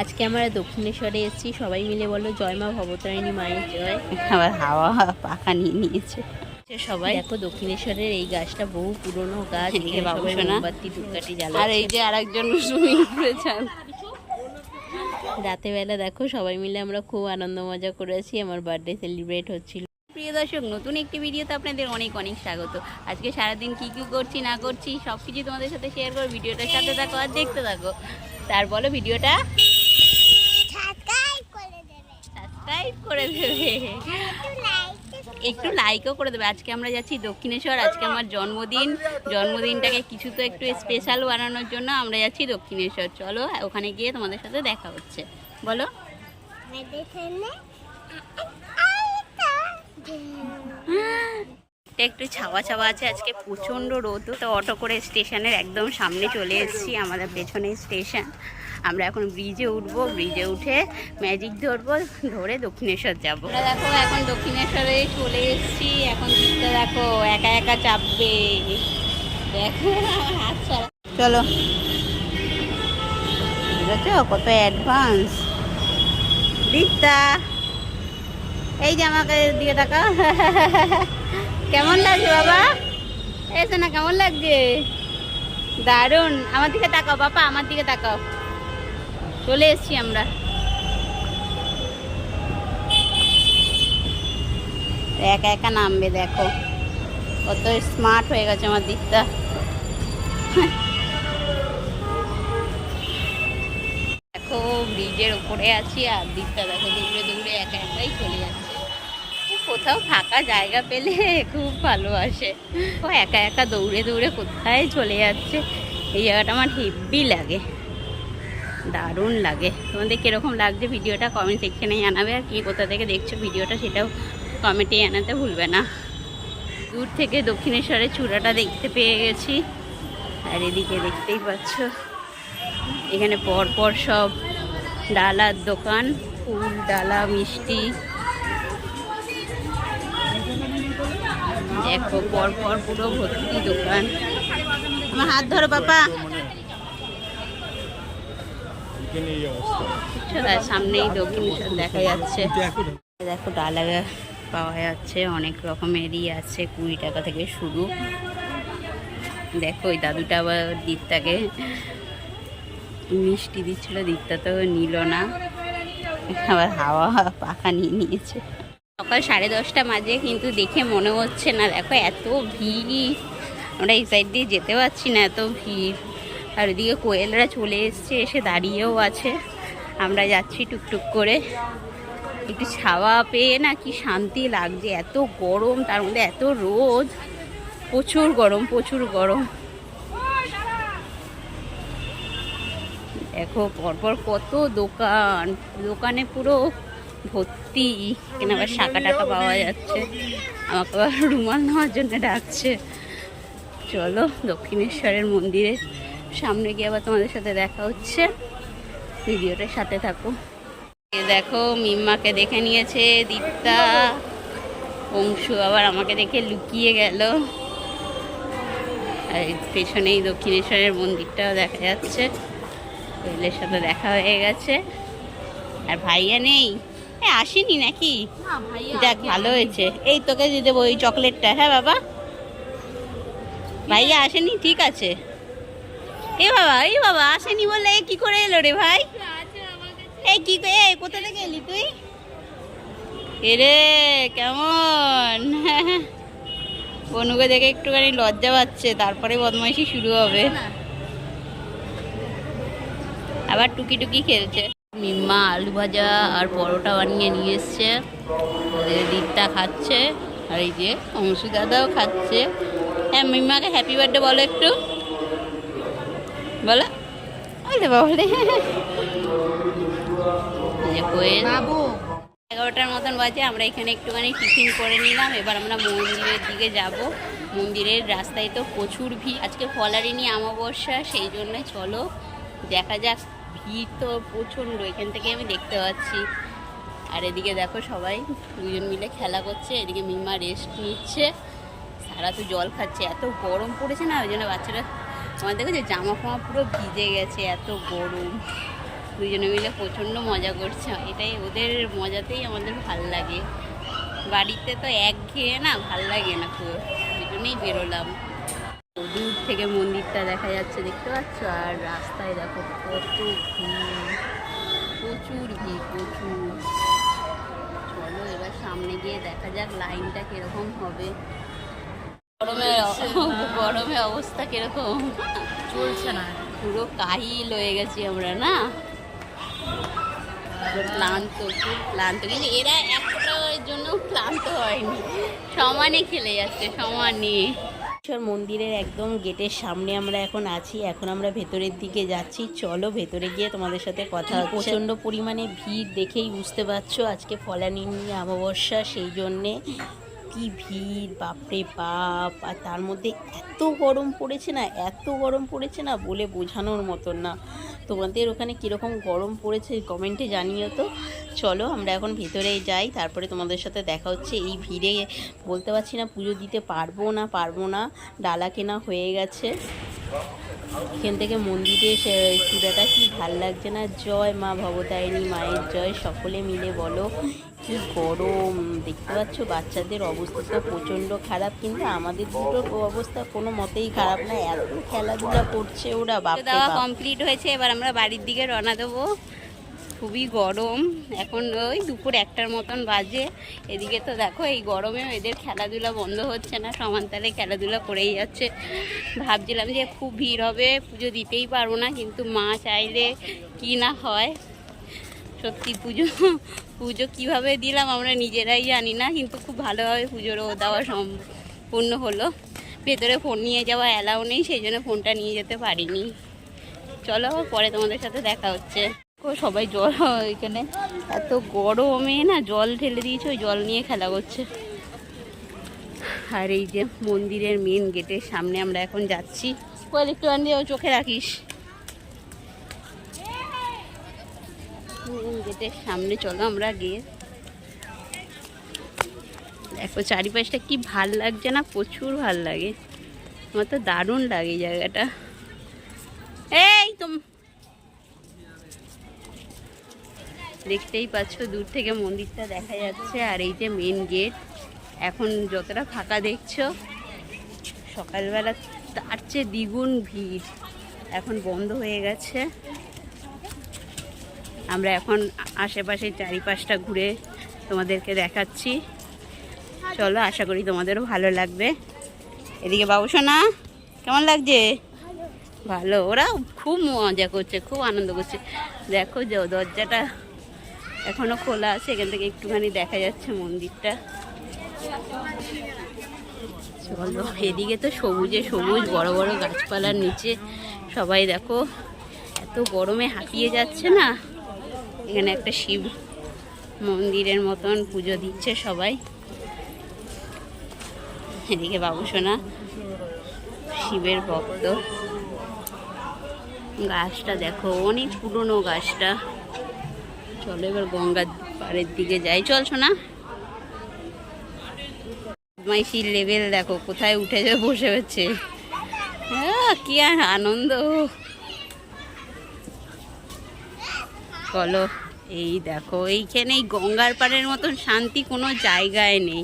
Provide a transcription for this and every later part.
আজকে আমরা দক্ষিণেশ্বরে এসেছি সবাই মিলে বলো জয় মা ভবতারিণী মায়ের জয়। আবার হাওয়া পাখা নিয়ে নিয়েছে। সবাই দেখো দক্ষিণেশ্বরের এই গাছটা বহু পুরনো গাছ এদিকে এখানে বাবু মোমবাতি ধূপকাঠি আর এই যে আরেকজন সুইমিং রাতে বেলা দেখো সবাই মিলে আমরা খুব আনন্দ মজা করেছি আমার বার্থডে সেলিব্রেট হচ্ছিল। প্রিয় দর্শক নতুন একটি ভিডিওতে আপনাদের অনেক অনেক স্বাগত। আজকে সারাদিন কি কি করছি না করছি সব কিছু তোমাদের সাথে শেয়ার করো ভিডিওটার সাথে থাকো আর দেখতে থাকো। তার বলো ভিডিওটা। সাবস্ক্রাইব করে দেবে। একটু লাইকও করে দেবে। আজকে আমরা যাচ্ছি দক্ষিণেশ্বর। আজকে আমার জন্মদিন। জন্মদিনটাকে কিছু তো একটু স্পেশাল বানানোর জন্য আমরা যাচ্ছি দক্ষিণেশ্বর। চলো, ওখানে গিয়ে তোমাদের সাথে দেখা হচ্ছে। বলো। একটু ছাওয়া ছাওয়া আছে। আজকে প্রচণ্ড রোদ। তো অটো করে স্টেশনের একদম সামনে চলে এসেছি, আমাদের পেছনে স্টেশন। আমরা এখন ব্রিজে উঠবো ব্রিজে উঠে ম্যাজিক ধরবো ধরে দক্ষিণেশ্বর যাব। দেখো এখন দক্ষিণেশ্বরে চলে এসেছি। এখন দিকটা দেখো একা একা চাপবে। দেখো আমার হাত ছাড়া। চলো। বুঝেছ? কত অ্যাডভান্স দিকটা এই যে আমাকে দিয়ে টাকা। কেমন লাগছে বাবা? এসে না কেমন লাগছে? দারুণ। আমার দিকে তাকাও বাবা আমার দিকে তাকাও। চলে এসছি আমরা। একা একা নামবে, দেখো। কত স্মার্ট হয়ে গেছে আমার দিকটা। দেখো, ব্রিজের ওপরে আছি আর দিকটা দেখো দৌড়ে দৌড়ে একা একাই চলে যাচ্ছে। কোথাও ফাঁকা জায়গা পেলে খুব ভালোবাসে। ও একা একা দৌড়ে দৌড়ে কোথায় চলে যাচ্ছে? এই জায়গাটা আমার হেভি লাগে। দারুণ লাগে। তোমাদের কীরকম লাগছে ভিডিওটা? কমেন্ট সেকশনে জানাবে আর কি কোথা থেকে দেখছ ভিডিওটা সেটাও কমেন্টে জানাতে ভুলবে না। দূর থেকে দক্ষিণেশ্বরের চূড়াটা দেখতে পেয়ে গেছি। আর এদিকে দেখতেই পাচ্ছ, এখানে পরপর সব ডালার দোকান, ফুল, ডালা, মিষ্টি। দেখো পর পর ভর্তি দোকান। আমার হাত ধরো বাবা সামনেই দক্ষিণেশ্বর দেখা যাচ্ছে। দেখো ডালা পাওয়া যাচ্ছে, অনেক রকমেরই আছে, কুড়ি টাকা থেকে শুরু। দেখো, ওই দাদুটা আবার দীপ্তাকে মিষ্টি দিচ্ছিল, দীপ্তা তো নিল না। আবার হাওয়া পাখা নিয়ে নিয়েছে। সকাল সাড়ে দশটা বাজে, কিন্তু দেখে মনে হচ্ছে না, দেখো এত ভিড়। আমরা এই সাইড দিয়ে যেতে পারছি না, এত ভিড়। আর ওদিকে কোয়েলরা চলে এসছে, এসে দাঁড়িয়েও আছে। আমরা যাচ্ছি টুকটুক করে। একটু ছাওয়া পেয়ে না কি শান্তি লাগছে, এত গরম, তার মধ্যে এত রোদ। প্রচুর গরম প্রচুর গরম। দেখো, পরপর কত দোকান। দোকানে পুরো ভর্তি। এখানে আবার শাঁকা টাকা পাওয়া যাচ্ছে। আমাকে আবার রুমাল নেওয়ার জন্য ডাকছে। চলো দক্ষিণেশ্বরের মন্দিরে সামনে গিয়ে আবার তোমাদের সাথে দেখা হচ্ছে। ভিডিওটার সাথে থাকো। দেখো মিম্মাকে দেখে নিয়েছে দীপ্তা। অংশু আবার আমাকে দেখে লুকিয়ে গেল। আর এই পেছনেই দক্ষিণেশ্বরের মন্দিরটাও দেখা যাচ্ছে। কোয়েলের সাথে দেখা হয়ে গেছে। আর ভাইয়া নেই? এ আসেনি নাকি? দেখ ভালো হয়েছে। এই তোকে দিয়ে দেবো ওই চকলেটটা হ্যাঁ বাবা? ভাইয়া আসেনি? ঠিক আছে। এ বাবা এই বাবা আসেনি বলে এ কি করে এলো রে ভাই? এই কি করে এ কোথা থেকে এলি তুই? এরে কেমন? বনুকে দেখে একটুখানি লজ্জা পাচ্ছে তারপরে বদমাইশি শুরু হবে। আবার টুকি টুকি খেলছে। মিম্মা আলু ভাজা আর পরোটা বানিয়ে নিয়ে এসছে। ওদের দিকটা খাচ্ছে আর এই যে অংশু দাদাও খাচ্ছে। হ্যাঁ মিম্মাকে হ্যাপি বার্থডে বলো একটু। বলো বলে বলে এই এগারোটার মতন বাজে আমরা এখানে একটুখানি টিফিন করে নিলাম এবার আমরা মন্দিরের দিকে যাব। মন্দিরের রাস্তায় তো প্রচুর ভিড় আজকে ফলারিনী অমাবস্যা সেই জন্য চলো দেখা যাক ভিড় তো প্রচণ্ড এখান থেকে আমি দেখতে পাচ্ছি। আর এদিকে দেখো সবাই দুজন মিলে খেলা করছে এদিকে মিমা রেস্ট নিচ্ছে। সারা তো জল খাচ্ছে এত গরম পড়েছে না ওই জন্য বাচ্চারা আমার দেখো যে জামা ফামা পুরো ভিজে গেছে, এত গরম। দুজনে মিলে প্রচণ্ড মজা করছে। এটাই ওদের মজাতেই আমাদের ভালো লাগে। বাড়িতে তো এক ঘেয়ে না, ভালো লাগে না খুব ওই জন্যই বেরোলাম। দূর থেকে মন্দিরটা দেখা যাচ্ছে, দেখতে পাচ্ছ? আর রাস্তায় দেখো কত প্রচুর ভিড়, প্রচুর। চলো এবার সামনে গিয়ে দেখা যাক লাইনটা কীরকম হবে। গরমে গরমে অবস্থা কীরকম? চলছে না। পুরো কাহিল হয়ে গেছি আমরা না? ক্লান্ত খুব ক্লান্ত। কিন্তু এরা একটার জন্য ক্লান্ত হয়নি। সমানে খেলে যাচ্ছে সমানে। মন্দিরের একদম গেটের সামনে আমরা এখন আছি। এখন আমরা ভেতরের দিকে যাচ্ছি। চলো ভেতরে গিয়ে তোমাদের সাথে কথা প্রচণ্ড পরিমাণে ভিড় দেখেই বুঝতে পারছ। আজকে ফলানিনি অমাবস্যা সেই জন্যে কি ভিড়, বাপরে বাপ। আর তার মধ্যে এত গরম পড়েছে না, এত গরম পড়েছে না বলে বোঝানোর মতন না। তোমাদের ওখানে কীরকম গরম পড়েছে কমেন্টে জানিও তো। চলো আমরা এখন ভেতরে যাই, তারপরে তোমাদের সাথে দেখা হচ্ছে। এই ভিড়ে বলতে পারছি না পুজো দিতে পারব না পারব না। ডালা কেনা হয়ে গেছে। এখান থেকে মন্দিরে চূড়াটা কি ভালো লাগছে না? জয় মা ভবতারিণী মায়ের জয় সকলে মিলে বলো কি গরম? দেখতে পাচ্ছ বাচ্চাদের অবস্থা তো প্রচণ্ড খারাপ কিন্তু আমাদের দুটোর অবস্থা কোনো মতেই খারাপ না। এত খেলাধুলা করছে ওরা বাপ। কমপ্লিট হয়েছে এবার আমরা বাড়ির দিকে রওনা দেবো। খুবই গরম। এখন ওই দুপুর একটার মতন বাজে। এদিকে তো দেখো, এই গরমেও এদের খেলাধুলা বন্ধ হচ্ছে না। সমানতালে খেলাধুলা করেই যাচ্ছে। ভাবছিলাম যে খুব ভিড় হবে, পুজো দিতেই পারব না, কিন্তু মা চাইলে কি না হয়। সত্যি পুজো পুজো কীভাবে দিলাম আমরা নিজেরাই জানি না, কিন্তু খুব ভালোভাবে পুজোরও দেওয়া সম্পূর্ণ হলো। ভেতরে ফোন নিয়ে যাওয়া অ্যালাউ নেই, সেই জন্য ফোনটা নিয়ে যেতে পারিনি। চলো পরে তোমাদের সাথে দেখা হচ্ছে। সবাই জল এখানে। এত গরমে না জল ঢেলে দিয়েছে, ওই জল নিয়ে খেলা করছে। আর এই যে মন্দিরের মেন গেটের সামনে আমরা এখন যাচ্ছি। একটু আন দিয়ে চোখে রাখিস। মেন গেটের সামনে চলো আমরা গিয়ে। দেখো চারিপাশটা কি ভালো লাগছে না, প্রচুর ভালো লাগে। আমার তো দারুণ লাগে জায়গাটা। এই, তুম দেখতেই পাচ্ছ, দূর থেকে মন্দিরটা দেখা যাচ্ছে আর এই যে মেন গেট এখন যতটা ফাঁকা দেখছ, সকালবেলা তার চেয়ে দ্বিগুণ ভিড়। এখন বন্ধ হয়ে গেছে। আমরা এখন আশেপাশে চারিপাশটা ঘুরে তোমাদেরকে দেখাচ্ছি। চলো, আশা করি তোমাদেরও ভালো লাগবে। এদিকে বাবু, সোনা, কেমন লাগছে? ভালো। ওরা খুব মজা করছে, খুব আনন্দ করছে। দেখো যে দরজাটা এখনও খোলা আছে, এখান থেকে একটুখানি দেখা যাচ্ছে মন্দিরটা। এদিকে তো সবুজে সবুজ, বড় বড় গাছপালার নিচে। সবাই দেখো, এত গরমে হাঁপিয়ে যাচ্ছে না? এখানে একটা শিব মন্দিরের মতন পুজো দিচ্ছে সবাই। এদিকে বাবু সোনা, শিবের ভক্ত। গাছটা দেখো, অনেক পুরনো গাছটা। চলো, এবার গঙ্গার পাড়ের দিকে যাই। চল শোনা বদমাইশির লেভেল দেখো, কোথায় উঠে যে বসে হচ্ছে। কি আর আনন্দ। চলো, এই দেখো এইখানে এই গঙ্গার পাড়ের মতন শান্তি কোনো জায়গায় নেই।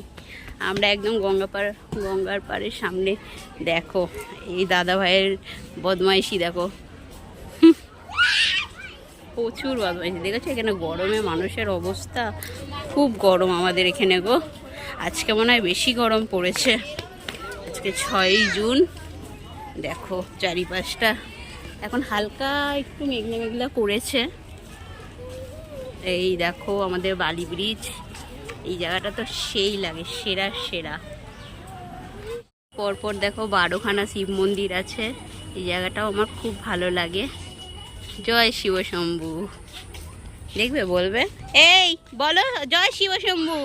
আমরা একদম গঙ্গা পাড়, গঙ্গার পাড়ের সামনে দেখো, এই দাদা ভাইয়ের বদমাইশি দেখো। প্রচুর বদমাইশি দেখেছ, এখানে গরমে মানুষের অবস্থা খুব গরম আমাদের এখানে গো। আজকে মনে হয় বেশি গরম পড়েছে। আজকে ছয়ই জুন। দেখো চারিপাশটা। এখন হালকা একটু মেঘলা মেঘলা করেছে। এই দেখো আমাদের বালি ব্রিজ। এই জায়গাটা তো সেই লাগে, সেরা সেরা। পরপর দেখো বারোখানা শিব মন্দির আছে। এই জায়গাটাও আমার খুব ভালো লাগে। জয় শিব শম্ভু। দেখবে, বলবে? এই, বলো, জয় শিব শম্ভু।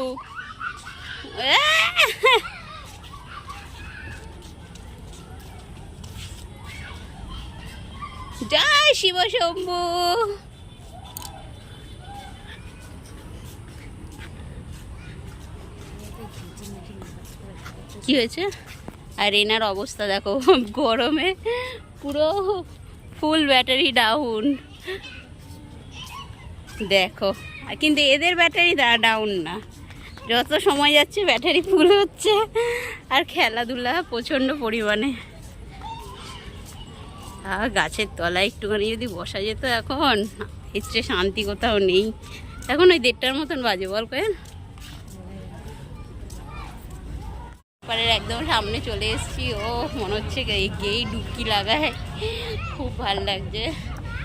জয় শিব শম্ভু। কি হয়েছে? আর এনার অবস্থা দেখো, গরমে পুরো ফুল ব্যাটারি ডাউন। দেখো, কিন্তু এদের ব্যাটারি ডাউন না। যত সময় যাচ্ছে, ব্যাটারি ফুল হচ্ছে, আর খেলাধুলা প্রচণ্ড পরিমাণে। আর গাছের তলায় একটুখানি যদি বসা যেত এখন চেয়ে শান্তি কোথাও নেই। এখন ওই দেড়টার মতন বাজে, বল কেন পাড়ের একদম সামনে চলে এসেছি। ও, মনে হচ্ছে গেই ডুবকি লাগায়। খুব ভালো লাগছে।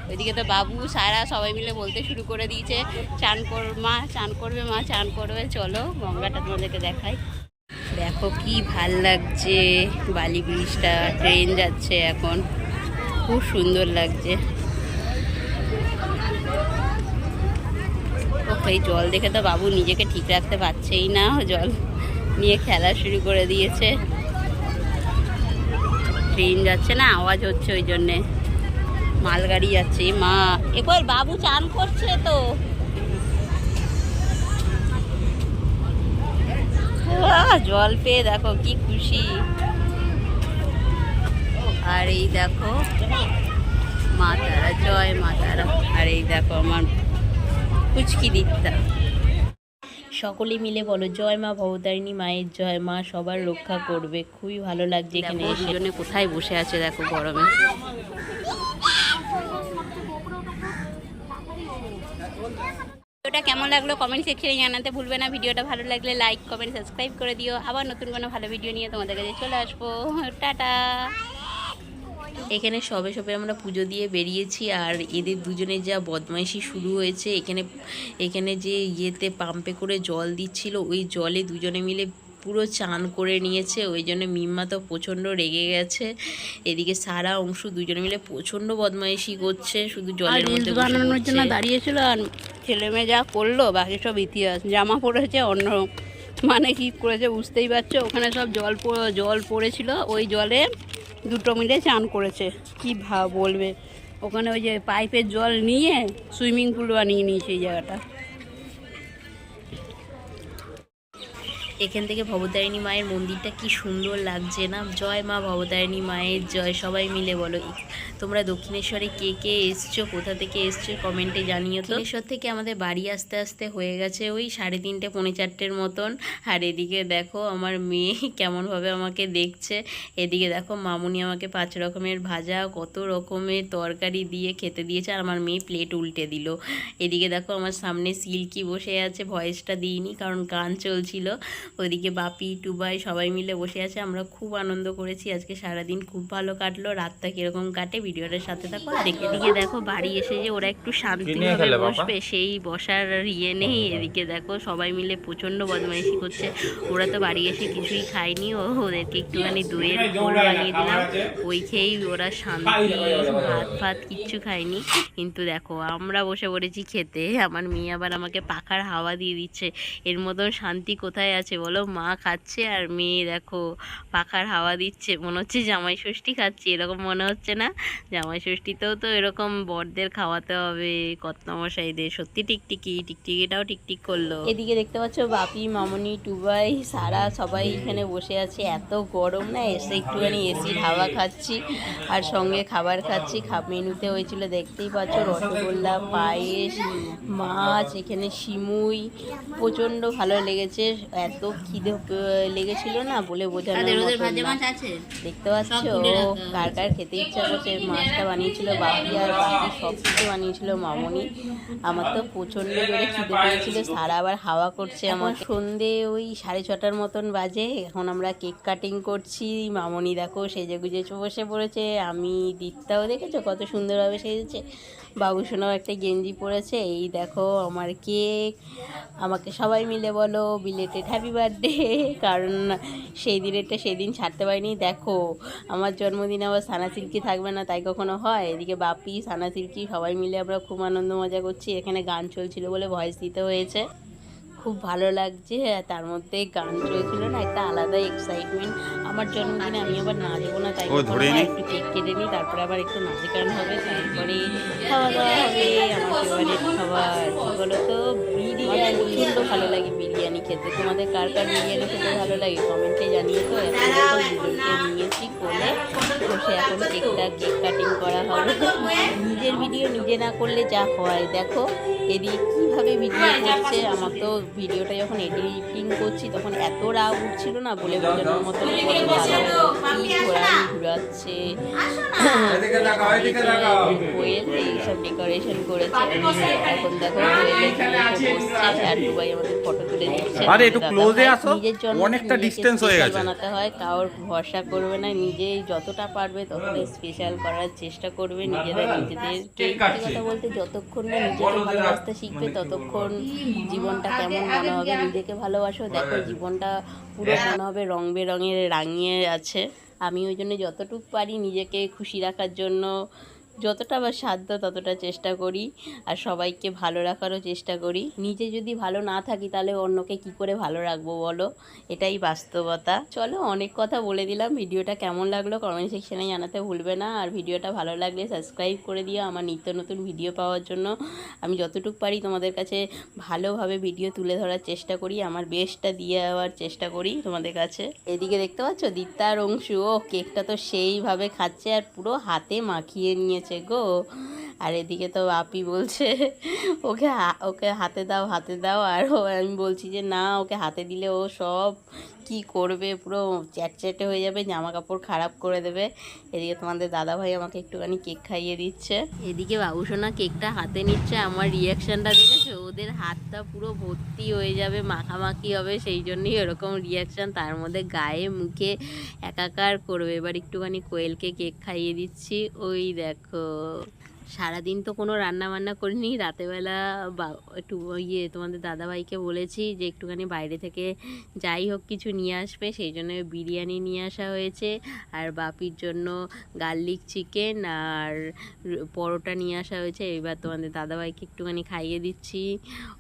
ওইদিকে তো বাবু, সারা সবাই মিলে বলতে শুরু করে দিয়েছে, চান কর মা, চান করবে মা, চান করবে, চলো, গঙ্গাটা তোমাদেরকে দেখাই। দেখো কি ভালো লাগছে, বালি ব্রিজটা, ট্রেন যাচ্ছে এখন। খুব সুন্দর লাগছে। ও এই জল দেখে তো বাবু নিজেকে ঠিক রাখতে পারছেই না জল। নিয়ে খেলা শুরু করে দিয়েছে। ট্রেন যাচ্ছে না, আওয়াজ হচ্ছে ওই জন্যে। মালগাড়ি যাচ্ছে। মা, এবার বাবু চান করছে তো। জল পেয়ে দেখো কি খুশি। আর এই দেখো, মা তারা, জয় মা তারা। আর এই দেখো আমার কুচকি দিত্যা সকলে মিলে বলো জয় মা ভবতারিণী মায়ের জয় মা সবার রক্ষা করবে। খুবই ভালো লাগছে এখানে এসে। দুজনে কোথায় বসে আছে দেখো গরমে। ভিডিওটা কেমন লাগল কমেন্ট সেকশনে জানাতে ভুলবে না। ভিডিওটা ভালো লাগলে লাইক কমেন্ট সাবস্ক্রাইব করে দিও। আবার নতুন কোনো ভালো ভিডিও নিয়ে তোমাদের কাছে চলে আসব। টাটা। এখানে সবে সবে আমরা পুজো দিয়ে বেরিয়েছি আর এদের দুজনের যা বদমাইশি শুরু হয়েছে এখানে এখানে যে ইয়েতে পাম্পে করে জল দিচ্ছিল ওই জলে দুজনে মিলে পুরো চান করে নিয়েছে ওই জন্য মিম্মা তো প্রচণ্ড রেগে গেছে। এদিকে সারা অংশ দুজনে মিলে প্রচণ্ড বদমাইশি করছে শুধু জলের মধ্যে বানানোর জন্য দাঁড়িয়েছিল আর ছেলে মেয়ে যা করল বাকি সব ইতিহাস জামা পড়েছে অন্য মানে কি করেছে বুঝতেই পারছ? ওখানে সব জল জল পড়েছিল, ওই জলে দুটো মিলে চান করেছে। কি ভাব বলবে? ওখানে ওই যে পাইপের জল নিয়ে সুইমিং পুল বানিয়ে নিয়েছে এই জায়গাটা। এখান থেকে ভবতারিণী মায়ের মন্দিরটা কি সুন্দর লাগছে না? জয় মা ভবতারিণী মায়ের জয়, সবাই মিলে বলো। তোমরা দক্ষিণেশ্বরে কে কে এসছো? কোথা থেকে এসছো? কমেন্টে জানিও তো। দক্ষিণেশ্বর থেকে আমাদের বাড়ি আসতে আসতে হয়ে গেছে ওই সাড়ে তিনটে, পৌনে চারটের মতন। আর এদিকে দেখো আমার মেয়ে কেমনভাবে আমাকে দেখছে। এদিকে দেখো মামুনি আমাকে পাঁচ রকমের ভাজা, কত রকমের তরকারি দিয়ে খেতে দিয়েছে। আর আমার মেয়ে প্লেট উল্টে দিল। এদিকে দেখো আমার সামনে সিল্কি বসে আছে, ভয়েসটা দিইনি কারণ গান চলছিল। ওইদিকে বাপি টুবাই সবাই মিলে বসে আছে আমরা খুব আনন্দ করেছি। আজকে সারাদিন খুব ভালো কাটলো রাতটা কীরকম কাটে ভিডিওটার সাথে থাকো। আর এদিকে দেখো বাড়ি এসে যে ওরা একটু শান্তিভাবে বসবে সেই বসার ইয়ে নেই। এদিকে দেখো সবাই মিলে প্রচণ্ড বদমাইশি করছে। ওরা তো বাড়ি এসে কিছুই খায়নি ও ওদেরকে একটুখানি দইয়ের ঘোল বানিয়ে দিলাম। ওই খেয়েই ওরা শান্তি ভাত ফাত কিচ্ছু খায়নি। কিন্তু দেখো আমরা বসে পড়েছি খেতে। আমার মেয়ে আবার আমাকে পাখার হাওয়া দিয়ে দিচ্ছে। এর মতন শান্তি কোথায় আছে বলো, মা খাচ্ছে আর মেয়ে দেখো পাখার হাওয়া দিচ্ছে। মনে হচ্ছে জামাই ষষ্ঠী খাচ্ছি, এরকম মনে হচ্ছে না? জামাই ষষ্ঠীতেও তো এরকম বরদের খাওয়াতে হবে, কর্তামশাইদের। সত্যি টিকটিকি, টিকটিকিটাও টিকটিক করল। এদিকে দেখতে পাচ্ছ বাপি, মামনি, টুবাই, সারা সবাই এখানে বসে আছে। এত গরম না, এসে একটুখানি এসির হাওয়া খাচ্ছি আর সঙ্গে খাবার খাচ্ছি। মেনুতে হয়েছিল দেখতেই পাচ্ছ রসগোল্লা, পায়েস, মাছ, এখানে সিমুই। প্রচণ্ড ভালো লেগেছে, এত খিদে লেগেছিল না বলে মতন দেখতে পাচ্ছ? কার কার খেতে ইচ্ছা করছে? মাছটা বানিয়েছিল বাপি আর বাকি সব কিছু বানিয়েছিল মামনি। আমার তো প্রচণ্ড জোরে খিদে পেয়েছিল। সারা আবার হাওয়া করছে আমার সন্ধে ওই সাড়ে ছটার মতন বাজে। এখন আমরা কেক কাটিং করছি। মামনি দেখো সেজে গুজে বসে পড়েছে। আমি দীপ্তাও দেখেছ? কত সুন্দরভাবে সেজেছে। বাবু বাবুসোনাও একটা গেঞ্জি পরেছে। এই দেখো আমার কেক। আমাকে সবাই মিলে বলো বিলেটেড হ্যাপি বার্থডে কারণ সেই দিনেরটা সেদিন ছাড়তে পারিনি। দেখো, আমার জন্মদিন আবার সানা সিল্কি থাকবে না, তাই কখনো হয়? এদিকে বাপি সানা সিল্কি, সবাই মিলে আমরা খুব আনন্দ মজা করছি। এখানে গান চলছিল বলে ভয়েস দিতে হয়েছে। খুব ভালো লাগছে। তার মধ্যে গান চলছিল না একটা আলাদা এক্সাইটমেন্ট আমার জন্মদিনে আমি আবার নাচবো না তাই। একটু কেক কেটে নিই তারপরে আবার একটু নাচে গান হবে তারপরে খাওয়া দাওয়া হবে আমার ফেভারিট খাবার। কি বলো তো বিরিয়ানি প্রচণ্ড ভালো লাগে বিরিয়ানি খেতে। তোমাদের কার কার বিরিয়ানি খেতে ভালো লাগে কমেন্টে জানিয়ে তো এখন নিয়েছি কোলে বসে এখন কেকটা কেক কাটিং করা হবে। নিজের ভিডিও নিজে না করলে যা হয় দেখো। এদিকে কীভাবে ভিডিও করছে আমার তো ভিডিওটা যখন এডিটিং করছি তখন এত রাগ উঠছিল না বলে বোঝানোর মতো ঘোরানি ঘুরাচ্ছে। কোয়েল এইসব ডেকোরেশন করেছে এখন দেখো আর দুবাই আমাদের ফটো তুলে দিচ্ছে। আরে একটু আসো। অনেকটা হয়ে গেছে। বানাতে হয় কারোর ভরসা করবে না নিজেই যতটা পারবে ততটা স্পেশাল করার চেষ্টা করবে নিজেরা নিজেদের কথা বলতে যতক্ষণ না ভালোবাসতে শিখবে ততক্ষণ জীবনটা কেমন মনে হবে নিজেকে ভালোবাসো দেখো জীবনটা পুরো মনে হবে রং বেরঙের রাঙিয়ে আছে। আমি ওই জন্য যতটুকু পারি নিজেকে খুশি রাখার জন্য যতটা বা সাধ্য ততটা চেষ্টা করি, আর সবাইকে ভালো রাখারও চেষ্টা করি। নিজে যদি ভালো না থাকি, তাহলে অন্যকে কি করে ভালো রাখব বলো? এটাই বাস্তবতা। চলো, অনেক কথা বলে দিলাম। ভিডিওটা কেমন লাগল কমেন্ট সেকশনে জানাতে ভুলবে না। আর ভিডিওটা ভালো লাগলে সাবস্ক্রাইব করে দিও আমার নিত্য নতুন ভিডিও পাওয়ার জন্য। আমি যতটুকু পারি তোমাদের কাছে ভালোভাবে ভিডিও তুলে ধরার চেষ্টা করি, আমার বেস্টটা দিয়ে দেওয়ার চেষ্টা করি তোমাদের কাছে। এদিকে দেখতে পাচ্ছ দিত্তা আর অংশু, ও কেকটা তো সেইভাবে খাচ্ছে আর পুরো হাতে মাখিয়ে নিয়েছে। গো আর এদিকে তো আপি বলছে, ওকে ওকে হাতে দাও হাতে দাও। আর আমি বলছি যে, না, ওকে হাতে দিলে ও সব কি করবে? পুরো চ্যাটচ্যাটে হয়ে যাবে জামা কাপড় খারাপ করে দেবে। এদিকে তোমাদের দাদা ভাই আমাকে একটুখানি কেক খাইয়ে দিচ্ছে। এদিকে বাবুসোনা কেকটা হাতে নিচ্ছে, আমার রিয়াকশানটা দেখেছ? ওদের হাতটা পুরো ভর্তি হয়ে যাবে, মাখামাখি হবে, সেই জন্যই এরকম রিয়াকশন তার মধ্যে গায়ে, মুখে একাকার করবে। এবার একটুখানি কোয়েলকে কেক খাইয়ে দিচ্ছি। ওই দেখো। সারাদিন তো কোনো রান্না বান্না করিনি। রাতেবেলা বা, একটু ইয়ে তোমাদের দাদাভাইকে বলেছি যে একটুখানি বাইরে থেকে যাই হোক কিছু নিয়ে আসবে। সেই জন্য বিরিয়ানি নিয়ে আসা হয়েছে। আর বাপির জন্য গার্লিক চিকেন আর পরোটা নিয়ে আসা হয়েছে। এবার তোমাদের দাদাভাইকে একটুখানি খাইয়ে দিচ্ছি।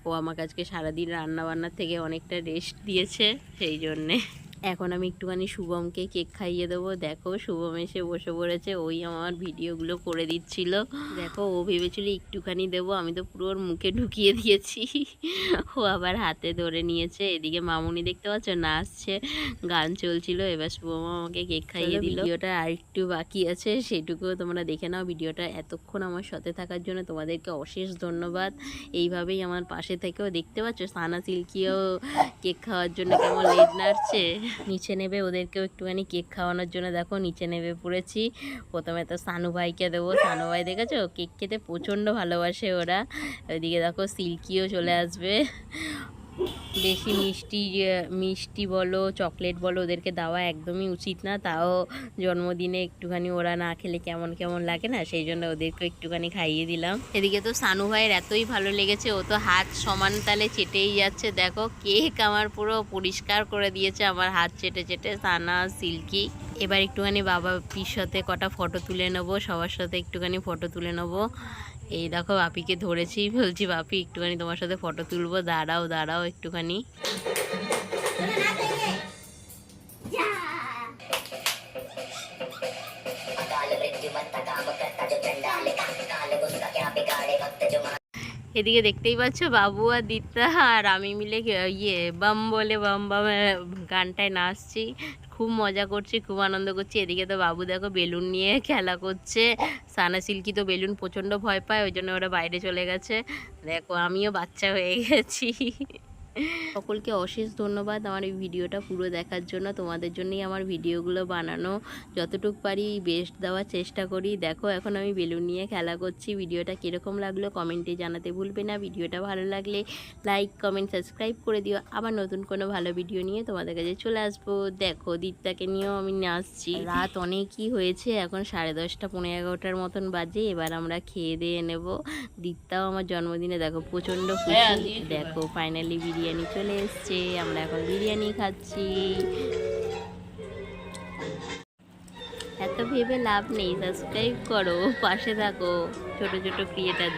ও আমাকে আজকে সারাদিন রান্না বান্নার থেকে অনেকটা রেস্ট দিয়েছে সেই জন্যে। এখন আমি একটুখানি শুভমকে কেক খাইয়ে দেবো। দেখো শুভম এসে বসে পড়েছে ওই আমার ভিডিওগুলো করে দিচ্ছিল। দেখো ও ভেবেছিল একটুখানি দেবো আমি তো পুরো ওর মুখে ঢুকিয়ে দিয়েছি। ও আবার হাতে ধরে নিয়েছে এদিকে মামুনি দেখতে পাচ্ছ নাচছে গান চলছিল এবার শুভম আমাকে কেক খাইয়ে দিল। ভিডিওটা আর একটু বাকি আছে সেটুকুও তোমরা দেখে নাও। ভিডিওটা এতক্ষণ আমার সাথে থাকার জন্য তোমাদেরকে অশেষ ধন্যবাদ। এইভাবেই আমার পাশে থেকেও দেখতে পাচ্ছ সানা সিল্কিও কেক খাওয়ার জন্য কেমন লেট নাড়ছে। নিচে নেবে, ওদেরকেও একটুখানি কেক খাওয়ানোর জন্য দেখো, নিচে নেবে পড়েছি প্রথমে তো সানু ভাইকে দেবো। সানু ভাই দেখেছ? কেক খেতে প্রচণ্ড ভালোবাসে ওরা। ওইদিকে দেখো সিল্কিও চলে আসবে। বেশি মিষ্টি মিষ্টি বলো, চকলেট বলো, ওদেরকে দেওয়া একদমই উচিত না। তাও জন্মদিনে একটুখানি ওরা না খেলে কেমন কেমন লাগে না, সেই জন্য ওদেরকে একটুখানি খাইয়ে দিলাম। এদিকে তো সানু ভাইয়ের এতই ভালো লেগেছে, ও তো হাত সমান তালে চেটেই যাচ্ছে। দেখো, কেক আমার পুরো পরিষ্কার করে দিয়েছে, আমার হাত চেটে চেটে, সানা, সিল্কি। এবার একটুখানি বাবা পির সাথে কটা ফটো তুলে নেব, সবার সাথে একটুখানি ফটো তুলে নেব। এই দেখো বাপিকে ধরেছি, বলছি, বাপি, একটুখানি তোমার সাথে ফটো তুলবো, দাঁড়াও দাঁড়াও একটুখানি। এদিকে দেখতেই পাচ্ছ বাবু আর দিত্যা আর আমি মিলে ইয়ে বাম বলে বাম বাম গানটায় নাচছি। খুব মজা করছি, খুব আনন্দ করছি। এদিকে তো বাবু দেখো বেলুন নিয়ে খেলা করছে। সানা সিল্কি তো বেলুন প্রচণ্ড ভয় পায়, ওই জন্য ওরা বাইরে চলে গেছে। দেখো, আমিও বাচ্চা হয়ে গেছি। সকলকে অশেষ ধন্যবাদ আমার এই ভিডিওটা পুরো দেখার জন্য। তোমাদের জন্যই আমার ভিডিওগুলো বানানো। যতটুক পারি বেস্ট দেওয়ার চেষ্টা করি। দেখো এখন আমি বেলুন নিয়ে খেলা করছি। ভিডিওটা কীরকম লাগল কমেন্টে জানাতে ভুলবে না। ভিডিওটা ভালো লাগলে লাইক কমেন্ট সাবস্ক্রাইব করে দিও। আবার নতুন কোনো ভালো ভিডিও নিয়ে তোমাদের কাছে চলে আসব। দেখো দিত্যাকে নিয়েও আমি নাচছি রাত অনেকই হয়েছে। এখন সাড়ে দশটা পনেরো এগারোটার মতন বাজে। এবার আমরা খেয়ে দিয়ে নেব। দিত্যাও আমার জন্মদিনে দেখো প্রচণ্ড হ্যাঁ, খুশি। দেখো ফাইনালি বিরিয়ানি চলে এসছে, আমরা এখন বিরিয়ানি খাচ্ছি। এত ভেবে লাভ নেই সাবস্ক্রাইব করো, পাশে থাকো, ছোট ছোট ক্রিয়েটার